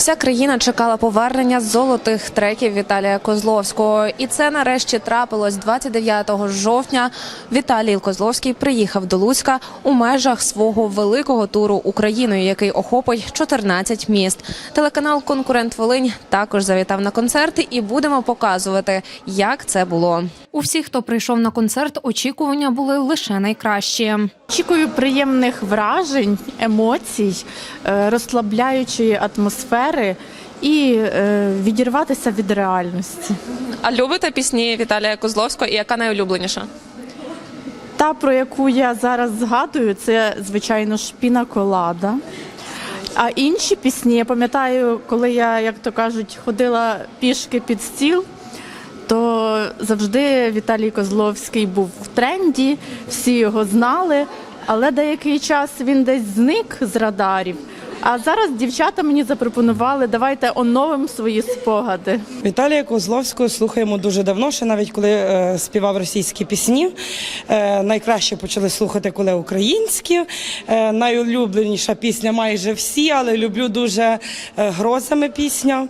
Вся країна чекала повернення золотих треків Віталія Козловського, і це нарешті трапилось 29 жовтня. Віталій Козловський приїхав до Луцька у межах свого великого туру Україною, який охопить 14 міст. Телеканал Конкурент Волинь також завітав на концерти, і будемо показувати, як це було. У всіх, хто прийшов на концерт, очікування були лише найкращі. Очікую приємних вражень, емоцій, е, розслабляючої атмосфери і е, відірватися від реальності. А любите пісні Віталія Козловського і яка найулюбленіша? Та, про яку я зараз згадую, це звичайно ж піна колада. А інші пісні, я пам'ятаю, коли я, як то кажуть, ходила пішки під стіл, то завжди Віталій Козловський був в тренді, всі його знали, але деякий час він десь зник з радарів. А зараз дівчата мені запропонували, давайте оновимо свої спогади. Віталія Козловського слухаємо дуже давно, ще навіть коли е, співав російські пісні. Е, найкраще почали слухати, коли українські. Е, найулюбленіша пісня майже всі, але люблю дуже е, грозами пісня.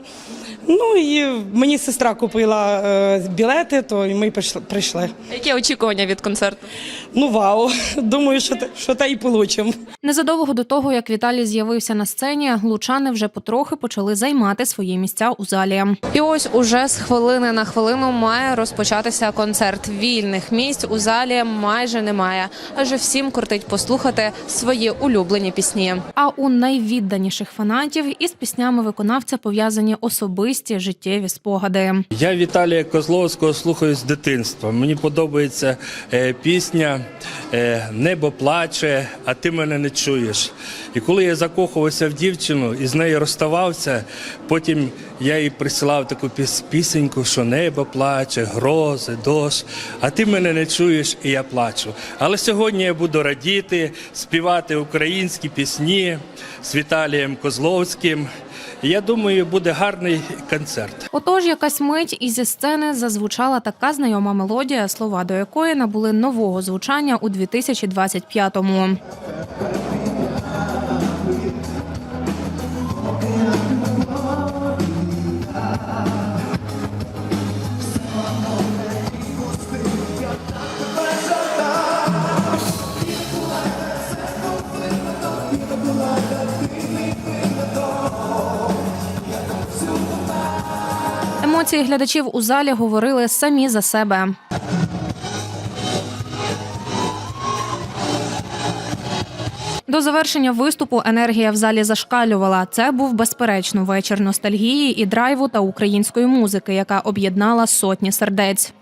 Ну і мені сестра купила е, білети, то і ми пішли- прийшли. Які очікування від концерту? Ну вау! Думаю, що те, що те і получимо. Незадовго до того, як Віталій з'явився на сцені, лучани вже потрохи почали займати свої місця у залі. І ось уже з хвилини на хвилину має розпочатися концерт. Вільних місць у залі майже немає, адже всім кортить послухати свої улюблені пісні. А у найвідданіших фанатів із піснями виконавця пов'язані особисті життєві спогади. Я Віталія Козловського слухаю з дитинства. Мені подобається е, пісня е, Небо плаче, а ти мене не чуєш. І коли я закохувався в дівчину і з нею розставався, потім я їй присилав таку піс- пісеньку, що небо плаче, грози, дощ, а ти мене не чуєш, і я плачу. Але сьогодні я буду радіти, співати українські пісні з Віталієм Козловським. Я думаю, буде гарний концерт. Отож, якась мить і зі сцени зазвучала така знайома мелодія, слова до якої набули нового звучання у 2025-му. Емоції глядачів у залі говорили самі за себе. До завершення виступу енергія в залі зашкалювала. Це був безперечно вечір ностальгії і драйву та української музики, яка об'єднала сотні сердець.